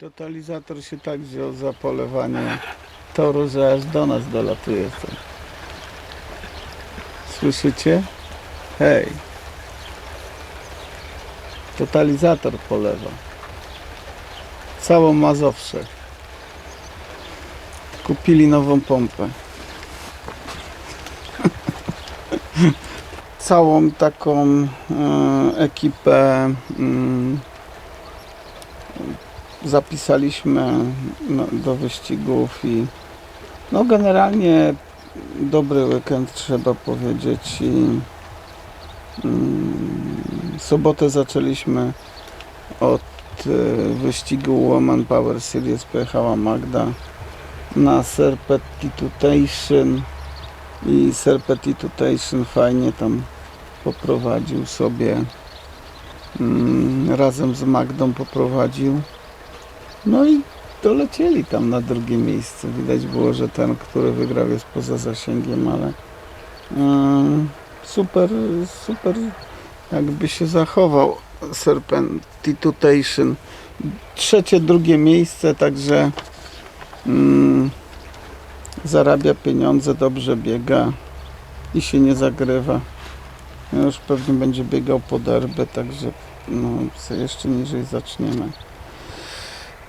Totalizator się tak wziął za polewanie toru, że aż do nas dolatuje. To. Słyszycie? Hej. Totalizator polewa. Całą Mazowszę. Kupili nową pompę. Całą taką e, ekipę mm, zapisaliśmy no, do wyścigów i no generalnie dobry weekend trzeba powiedzieć i mm, sobotę zaczęliśmy od e, wyścigu Woman Power Series pojechała Magda na Serpentitutation i Serpentitutation fajnie tam poprowadził sobie mm, razem z Magdą poprowadził no i dolecieli tam na drugie miejsce. Widać było, że ten, który wygrał jest poza zasięgiem, ale mm, super, super jakby się zachował Serpentitutation. Trzecie, drugie miejsce, także mm, zarabia pieniądze, dobrze biega i się nie zagrywa. Już pewnie będzie biegał po derbę, także no, jeszcze niżej zaczniemy.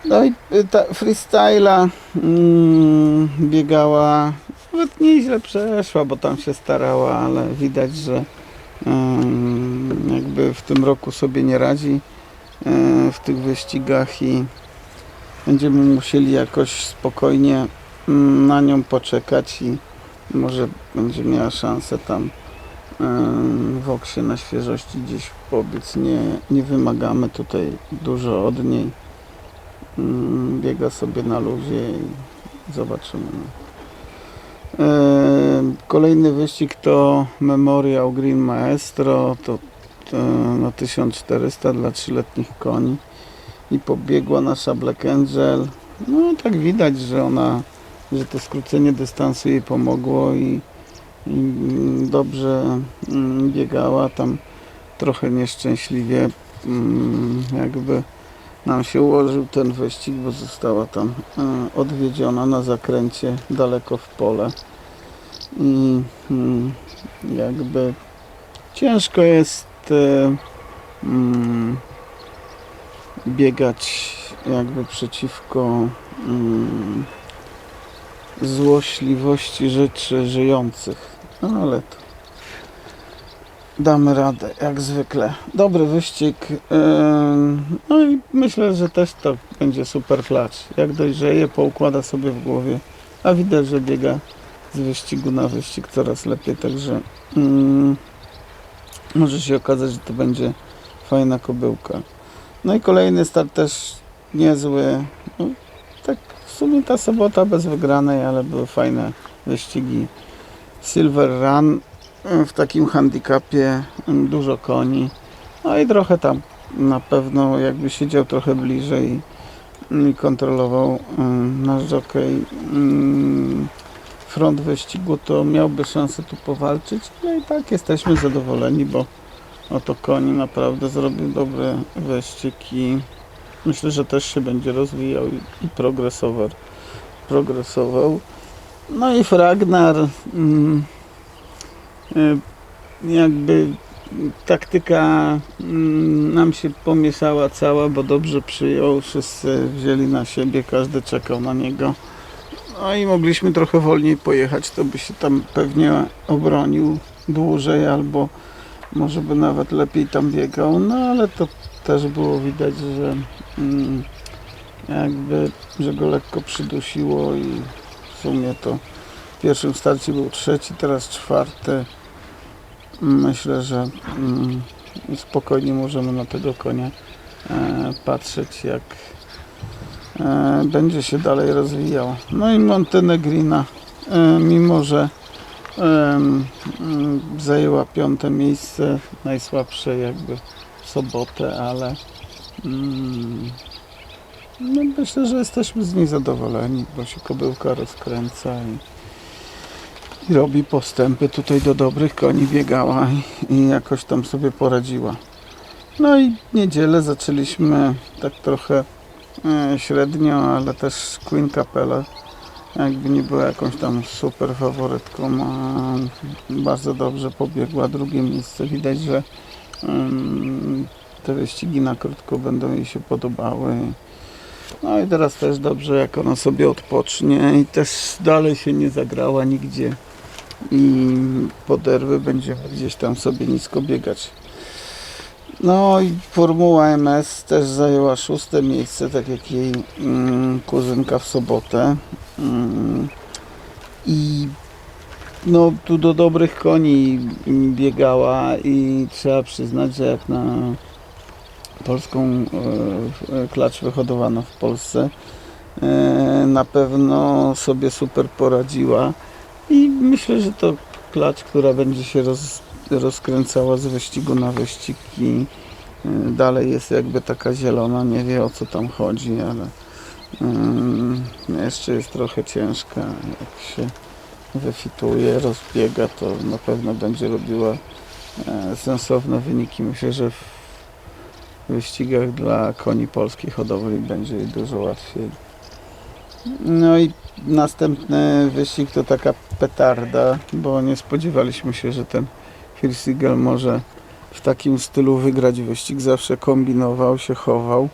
No i y, ta freestyla mm, biegała, nawet nieźle przeszła, bo tam się starała, ale widać, że mm, jakby w tym roku sobie nie radzi y, w tych wyścigach i będziemy musieli jakoś spokojnie mm, na nią poczekać i może będzie miała szansę tam y, w oksie na świeżości gdzieś pobiec. Nie, nie wymagamy tutaj dużo od niej. Mm, biega sobie na luzie i zobaczymy. E, Kolejny wyścig to Memorial Green Maestro, to, to na 1400 dla trzyletnich koni i pobiegła nasza Black Angel. No tak widać, że ona, że to skrócenie dystansu jej pomogło i, i dobrze mm, biegała tam trochę nieszczęśliwie mm, jakby nam się ułożył ten wyścig, bo została tam e, odwiedziona na zakręcie daleko w pole. I mm, jakby ciężko jest e, mm, biegać jakby przeciwko mm, złośliwości rzeczy żyjących, no ale to damy radę, jak zwykle. Dobry wyścig. No i myślę, że też to będzie super klacz. Jak dojrzeje, poukłada sobie w głowie, a widać, że biega z wyścigu na wyścig coraz lepiej, także mm, może się okazać, że to będzie fajna kobyłka. No i kolejny start też niezły. No, tak w sumie ta sobota bez wygranej, ale były fajne wyścigi. Silver Run w takim handicapie mm, dużo koni. No i trochę tam na pewno jakby siedział trochę bliżej i kontrolował mm, nasz jockey mm, front wyścigu, to miałby szansę tu powalczyć. No i tak jesteśmy zadowoleni, bo oto koni naprawdę zrobił dobry wyścig i myślę, że też się będzie rozwijał i, progresował. progresował. No i Fragnar mm, jakby taktyka mm, nam się pomieszała cała, bo dobrze przyjął, wszyscy wzięli na siebie, każdy czekał na niego. No i mogliśmy trochę wolniej pojechać, to by się tam pewnie obronił dłużej albo może by nawet lepiej tam biegał, no ale to też było widać, że mm, jakby, że go lekko przydusiło i w sumie to w pierwszym starcie był trzeci, teraz czwarty. Myślę, że mm, spokojnie możemy na tego konia e, patrzeć, jak e, będzie się dalej rozwijał. No i Montenegrina, e, mimo że zajęła piąte miejsce, najsłabsze jakby w sobotę, ale mm, no myślę, że jesteśmy z niej zadowoleni, bo się kobyłka rozkręca i i robi postępy tutaj do dobrych koni biegała i, i jakoś tam sobie poradziła. No i niedzielę zaczęliśmy tak trochę e, średnio, ale też Queen Capella jakby nie była jakąś tam super faworytką, a bardzo dobrze pobiegła drugie miejsce. Widać, że te wyścigi na krótko będą jej się podobały. No i teraz też dobrze, jak ona sobie odpocznie i też dalej się nie zagrała nigdzie i poderwy będzie gdzieś tam sobie nisko biegać. No i Formuła MS też zajęła szóste miejsce, tak jak jej mm, kuzynka w sobotę. Mm, I no tu do dobrych koni biegała i trzeba przyznać, że jak na polską e, klacz w Polsce e, na pewno sobie super poradziła i myślę, że to klacz, która będzie się roz, rozkręcała z wyścigu na wyścig i e, dalej jest jakby taka zielona, nie wie o co tam chodzi, ale mm, jeszcze jest trochę ciężka, jak się wyfituje, rozbiega, to na pewno będzie robiła e, sensowne wyniki. Myślę, że w wyścigach dla koni polskich hodowli będzie jej dużo łatwiej. No i następny wyścig to taka petarda, bo nie spodziewaliśmy się, że ten Hirsigel może w takim stylu wygrać wyścig. Zawsze kombinował, się chował.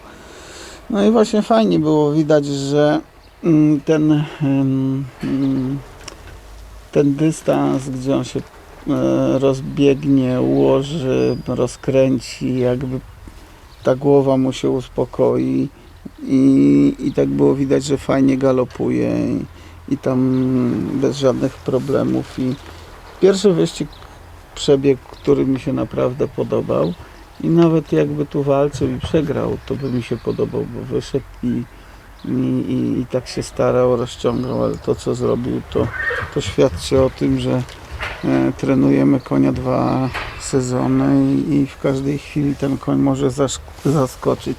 No i właśnie fajnie było widać, że mm, ten, mm, ten dystans, gdzie on się e, rozbiegnie, ułoży, rozkręci, jakby ta głowa mu się uspokoi i, i tak było widać, że fajnie galopuje i, tam bez żadnych problemów i pierwszy wyścig przebieg, który mi się naprawdę podobał i nawet jakby tu walczył i przegrał, to by mi się podobał, bo wyszedł i, i, i, i tak się starał, rozciągał, ale to co zrobił, to, to świadczy o tym, że e, trenujemy konia dwa sezony i, i w każdej chwili ten koń może zask- zaskoczyć.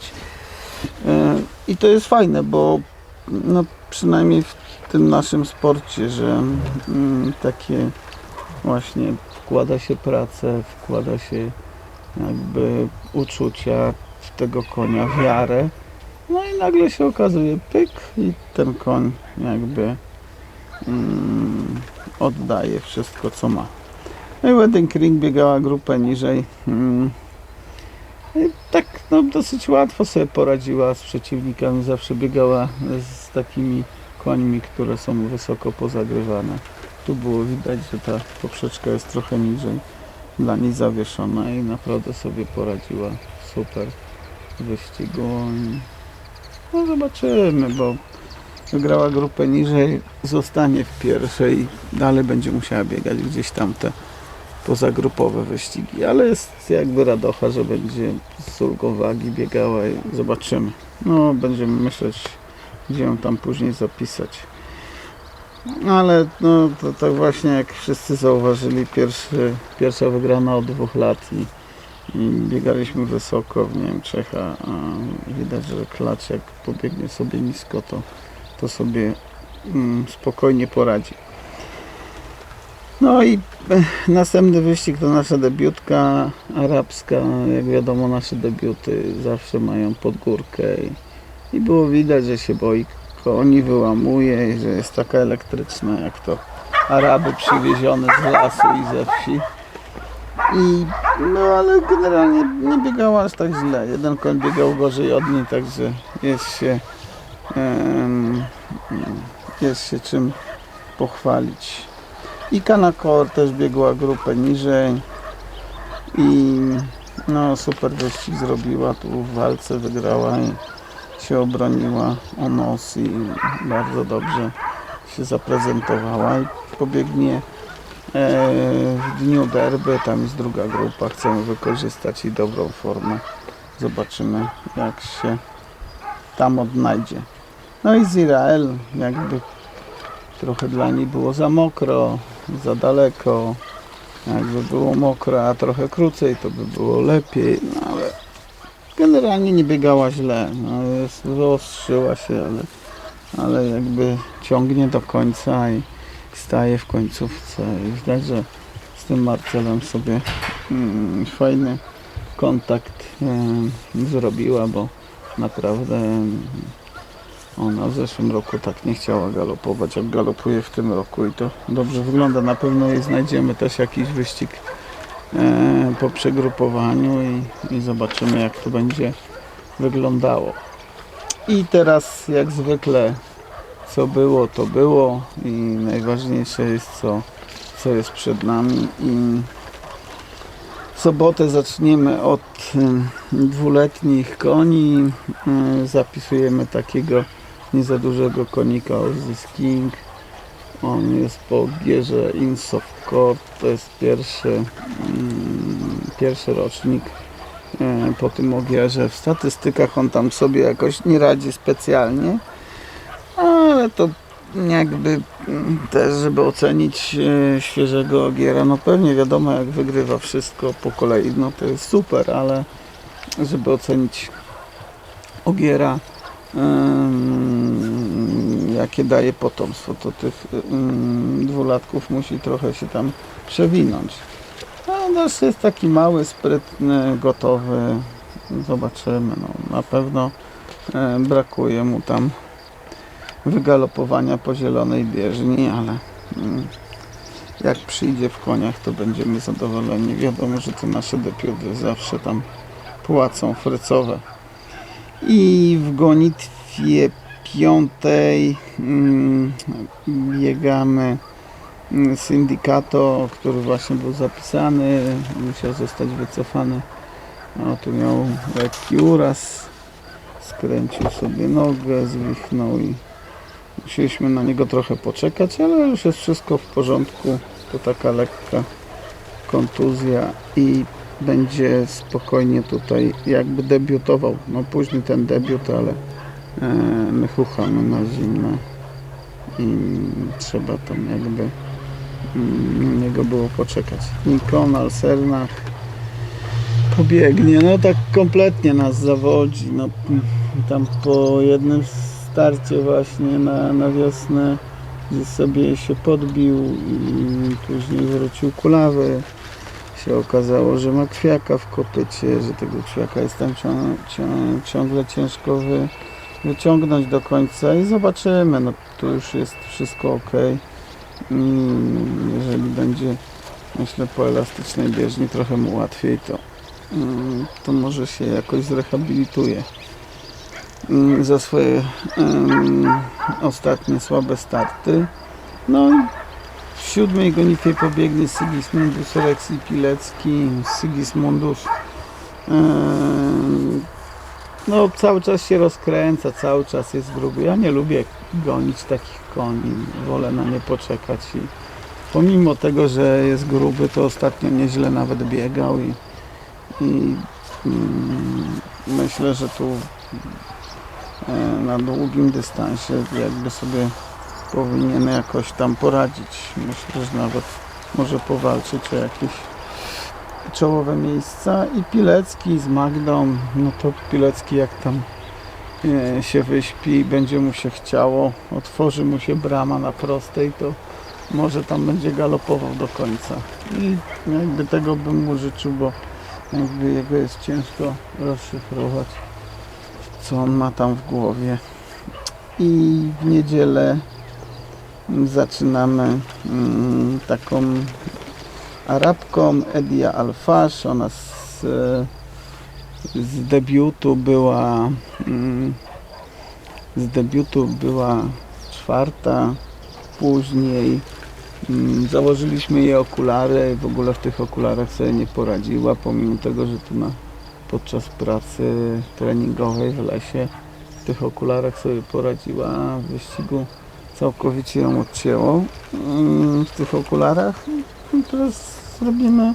E, I to jest fajne, bo no, przynajmniej w tym naszym sporcie, że mm, takie właśnie wkłada się pracę, wkłada się jakby uczucia w tego konia, wiarę. No i nagle się okazuje pyk i ten koń jakby mm, oddaje wszystko co ma. No i Wedding Ring biegała grupę niżej. Mm. I tak no, dosyć łatwo sobie poradziła z przeciwnikami. Zawsze biegała z takimi końmi, które są wysoko pozagrywane. Tu było widać, że ta poprzeczka jest trochę niżej dla niej zawieszona i naprawdę sobie poradziła super wyścigu. I No zobaczymy, bo wygrała grupę niżej, zostanie w pierwszej, dalej będzie musiała biegać gdzieś tam te pozagrupowe wyścigi, ale jest jakby radocha, że będzie z ulgą wagi biegała i zobaczymy. No, będziemy myśleć, gdzie ją tam później zapisać. Ale no, to tak właśnie jak wszyscy zauważyli, pierwszy, pierwsza wygrana od dwóch lat i, i biegaliśmy wysoko w Niemczech, a, widać, że klacz jak pobiegnie sobie nisko, to, to sobie mm, spokojnie poradzi. No i e, następny wyścig to nasza debiutka arabska. Jak wiadomo, nasze debiuty zawsze mają podgórkę i, i było widać, że się boi koni, wyłamuje i że jest taka elektryczna jak to Araby przywiezione z lasu i ze wsi. I, no ale generalnie nie biegała aż tak źle. Jeden koń biegał gorzej od niej, także jest się, em, jest się czym pochwalić. I Kanakor też biegła grupę niżej i no super wyścig zrobiła, tu w walce wygrała i się obroniła o nos i bardzo dobrze się zaprezentowała i pobiegnie e, w dniu derby, tam jest druga grupa, chcemy wykorzystać jej dobrą formę. Zobaczymy jak się tam odnajdzie. No i Zirael jakby trochę dla niej było za mokro, za daleko. Jakby było mokro, a trochę krócej, to by było lepiej, no ale generalnie nie biegała źle. No, się, ale, ale jakby ciągnie do końca i staje w końcówce. I widać, że z tym Marcelem sobie mm, fajny kontakt zrobiła, bo naprawdę ona w zeszłym roku tak nie chciała galopować, jak galopuje w tym roku i to dobrze wygląda. Na pewno jej znajdziemy też jakiś wyścig po przegrupowaniu i, i zobaczymy jak to będzie wyglądało. I teraz jak zwykle co było to było i najważniejsze jest co, co jest przed nami i sobotę zaczniemy od em, dwuletnich koni. Em, Zapisujemy takiego nie za dużego konika Orzys King. On jest po gierze Insoft. To jest pierwszy, mm, pierwszy rocznik e, po tym ogierze. W statystykach on tam sobie jakoś nie radzi specjalnie, ale to jakby mm, też, żeby ocenić e, świeżego ogiera, no pewnie wiadomo jak wygrywa wszystko po kolei, no to jest super, ale żeby ocenić ogiera, jakie daje potomstwo, to tych em, dwulatków musi trochę się tam przewinąć. No, nasz jest taki mały, sprytny, gotowy. Zobaczymy. No, na pewno e, brakuje mu tam wygalopowania po zielonej bieżni, ale mm, jak przyjdzie w koniach, to będziemy zadowoleni. Wiadomo, że te nasze depiuty zawsze tam płacą frycowe. I w gonitwie piątej mm, biegamy mm, syndykato, który właśnie był zapisany, musiał zostać wycofany. O, tu miał lekki uraz, skręcił sobie nogę, zwichnął i musieliśmy na niego trochę poczekać, ale już jest wszystko w porządku. To taka lekka kontuzja i będzie spokojnie tutaj jakby debiutował. No później ten debiut, ale my chuchamy na zimno i trzeba tam jakby mm, na niego było poczekać. Nikon, Alsernach pobiegnie, no tak kompletnie nas zawodzi. No, tam po jednym starcie właśnie na, na wiosnę gdzie sobie się podbił i później wrócił kulawy się okazało, że ma kwiaka w kopycie, że tego kwiaka jest tam cią, cią, ciągle ciężko wy, wyciągnąć do końca i zobaczymy, no tu już jest wszystko ok. Jeżeli będzie, myślę, po elastycznej bieżni trochę mu łatwiej, to, mm, to może się jakoś zrehabilituje mm, za swoje ostatnie słabe starty. No w siódmej gonitwie pobiegnie Sigismundus Rex i Pilecki. Sigismundus em, no cały czas się rozkręca, cały czas jest gruby. Ja nie lubię gonić takich koni, wolę na nie poczekać i pomimo tego, że jest gruby, to ostatnio nieźle nawet biegał i, i mm, myślę, że tu e, na długim dystansie jakby sobie powinien jakoś tam poradzić. Myślę, że nawet może powalczyć o jakieś czołowe miejsca i Pilecki z Magdą, no to Pilecki jak tam e, się wyśpi będzie mu się chciało, otworzy mu się brama na prostej, to może tam będzie galopował do końca. I jakby tego bym mu życzył, bo jakby jego jest ciężko rozszyfrować, co on ma tam w głowie. I w niedzielę zaczynamy mm, taką Arabką Edia Alfasz. Ona z, z debiutu była mm, z debiutu była czwarta. Później mm, założyliśmy jej okulary i w ogóle w tych okularach sobie nie poradziła, pomimo tego, że tu na, podczas pracy treningowej w lesie w tych okularach sobie poradziła w wyścigu całkowicie ją odcięło mm, w tych okularach. I teraz zrobimy,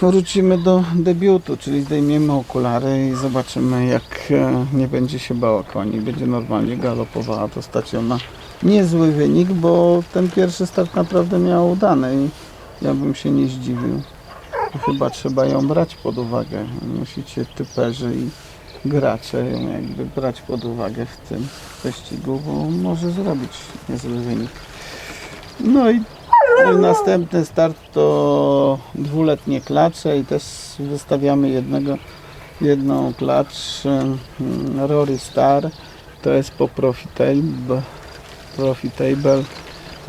wrócimy do debiutu, czyli zdejmiemy okulary i zobaczymy jak e, nie będzie się bała koni, będzie normalnie galopowała, to stać ją na niezły wynik, bo ten pierwszy start naprawdę miał udany i ja bym się nie zdziwił. Chyba trzeba ją brać pod uwagę. Musicie typerzy i gracze jakby brać pod uwagę w tym wyścigu, bo może zrobić niezły wynik. No i następny start to dwuletnie klacze i też wystawiamy jednego jedną klacz mm, Rory Star. To jest po Profitable. Profitable.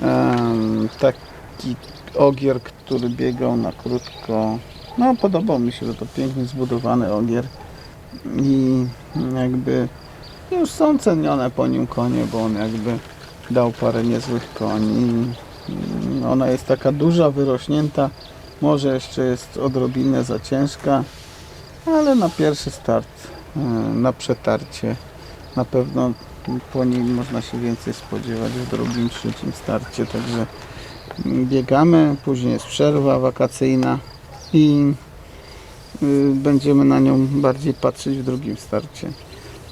Em, taki ogier, który biegał na krótko. No podobał mi się, że to pięknie zbudowany ogier. I jakby już są cenione po nim konie, bo on jakby dał parę niezłych koni. Ona jest taka duża, wyrośnięta. Może jeszcze jest odrobinę za ciężka, ale na pierwszy start, e, na przetarcie na pewno po niej można się więcej spodziewać w drugim, trzecim starcie. Także biegamy, później jest przerwa wakacyjna i będziemy na nią bardziej patrzeć w drugim starcie.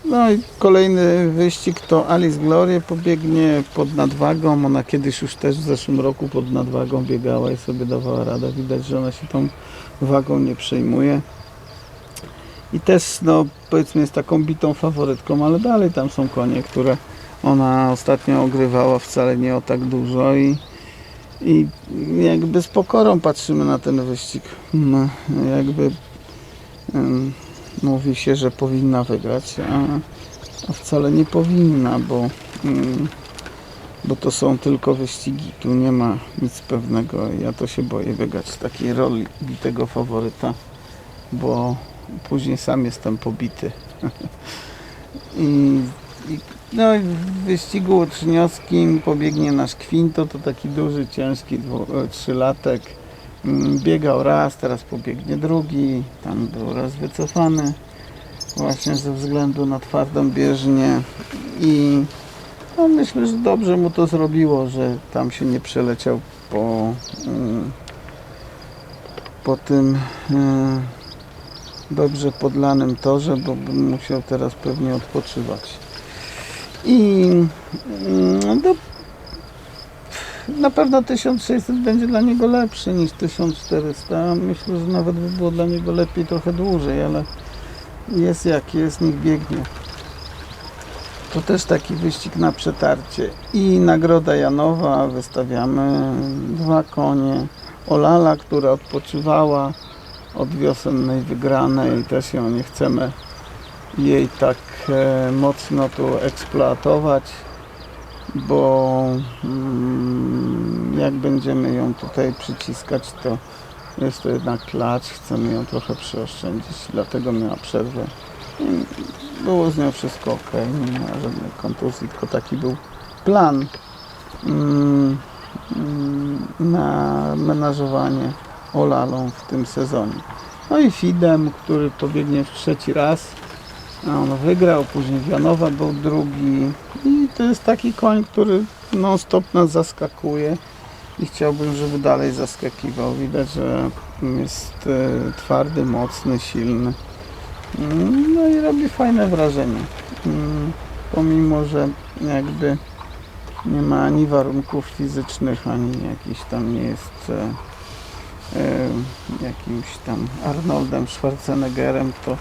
No i kolejny wyścig to Alice Glory pobiegnie pod nadwagą. Ona kiedyś już też w zeszłym roku pod nadwagą biegała i sobie dawała radę. Widać, że ona się tą wagą nie przejmuje. I też, no powiedzmy, jest taką bitą faworytką, ale dalej tam są konie, które ona ostatnio ogrywała wcale nie o tak dużo i, i jakby z pokorą patrzymy na ten wyścig. No, jakby mówi się, że powinna wygrać, a, wcale nie powinna, bo, bo to są tylko wyścigi. Tu nie ma nic pewnego. Ja to się boję wygrać takiej roli bitego faworyta, bo później sam jestem pobity. I, i, no w wyścigu uczniowskim pobiegnie nasz Kwinto, to taki duży, ciężki e, trzylatek. Mm, Biegał raz, teraz pobiegnie drugi, tam był raz wycofany właśnie ze względu na twardą bieżnię i no myślę, że dobrze mu to zrobiło, że tam się nie przeleciał po, mm, po tym mm, dobrze podlanym torze, bo musiał teraz pewnie odpoczywać. I mm, no, na pewno 1600 będzie dla niego lepszy niż 1400. Myślę, że nawet by było dla niego lepiej trochę dłużej, ale jest jak jest, niech biegnie. To też taki wyścig na przetarcie. I nagroda Janowa, wystawiamy dwa konie. Olala, która odpoczywała od wiosennej wygranej, też ją nie chcemy jej tak e, mocno tu eksploatować, bo mm, jak będziemy ją tutaj przyciskać, to jest to jednak klacz, chcemy ją trochę przyoszczędzić, dlatego miała przerwę. I Było z nią wszystko ok, nie miała żadnej kontuzji, tylko taki był plan mm, mm, na menażowanie Olalą w tym sezonie. No i Fidem, który pobiegnie w trzeci raz, on wygrał, później Wianowa był drugi i to jest taki koń, który non stop nas zaskakuje i chciałbym, żeby dalej zaskakiwał. Widać, że jest e, twardy, mocny, silny. Mm, No i robi fajne wrażenie. Mm, Pomimo, że jakby nie ma ani warunków fizycznych, ani jakiś tam nie jest e, e, jakimś tam Arnoldem Schwarzeneggerem, to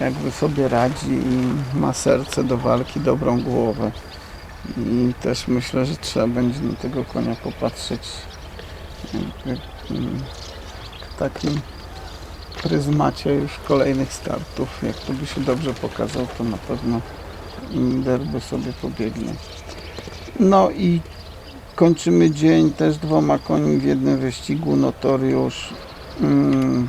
jakby sobie radzi i ma serce do walki, dobrą głowę. I też myślę, że trzeba będzie na tego konia popatrzeć jakby, mm, w takim pryzmacie już kolejnych startów. Jak to by się dobrze pokazał, to na pewno derby sobie pobiegnie. No i kończymy dzień też dwoma koni w jednym wyścigu. Notoriusz mm,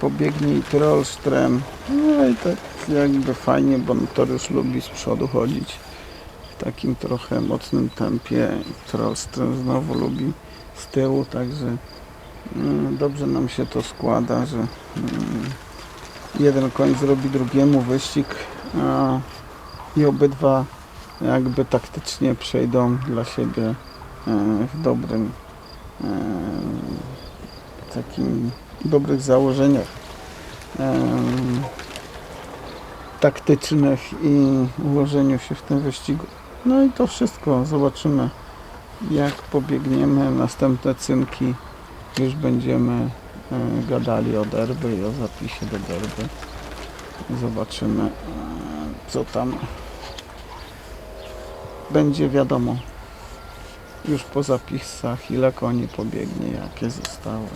pobiegnie i Trollström. No i tak jakby fajnie, bo Notoriusz lubi z przodu chodzić w takim trochę mocnym tempie. Trollström znowu lubi z tyłu, także mm, dobrze nam się to składa, że mm, jeden koń zrobi drugiemu wyścig i obydwa jakby taktycznie przejdą dla siebie e, w dobrym e, takim dobrych założeniach taktycznych i ułożeniu się w tym wyścigu. No i to wszystko. Zobaczymy jak pobiegniemy następne cynki. Już będziemy gadali o derby i o zapisie do derby. Zobaczymy co tam będzie wiadomo. Już po zapisach ile koni pobiegnie, jakie zostały.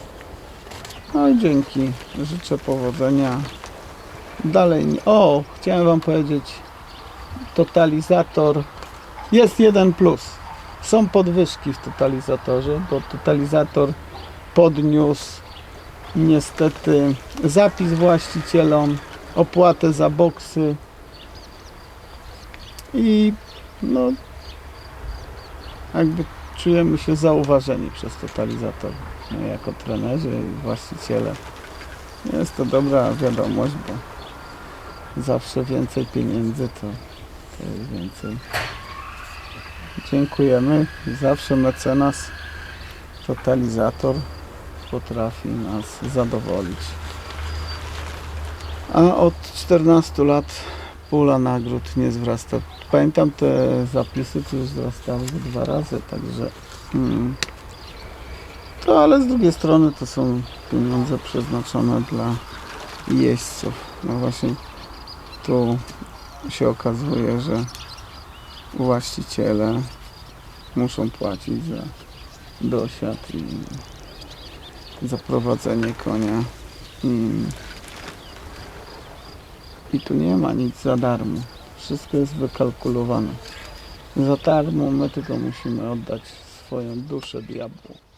No i dzięki. Życzę powodzenia Dalej, nie- o, chciałem Wam powiedzieć, totalizator jest jeden plus. Są podwyżki w totalizatorze, bo totalizator podniósł niestety zapis właścicielom, opłatę za boksy i no jakby czujemy się zauważeni przez totalizator. My jako trenerzy i właściciele. Jest to dobra wiadomość, bo zawsze więcej pieniędzy to, to jest więcej. Dziękujemy. Zawsze mecenas, totalizator potrafi nas zadowolić. A od 14 lat pula nagród nie zwrasta. Pamiętam te zapisy, to już wzrastały dwa razy, także mm, to ale z drugiej strony to są pieniądze przeznaczone dla jeźdźców. No właśnie tu się okazuje, że właściciele muszą płacić za dosiad i za prowadzenie konia. Mm. I tu nie ma nic za darmo. Wszystko jest wykalkulowane. Za darmo my tylko musimy oddać swoją duszę diabłu.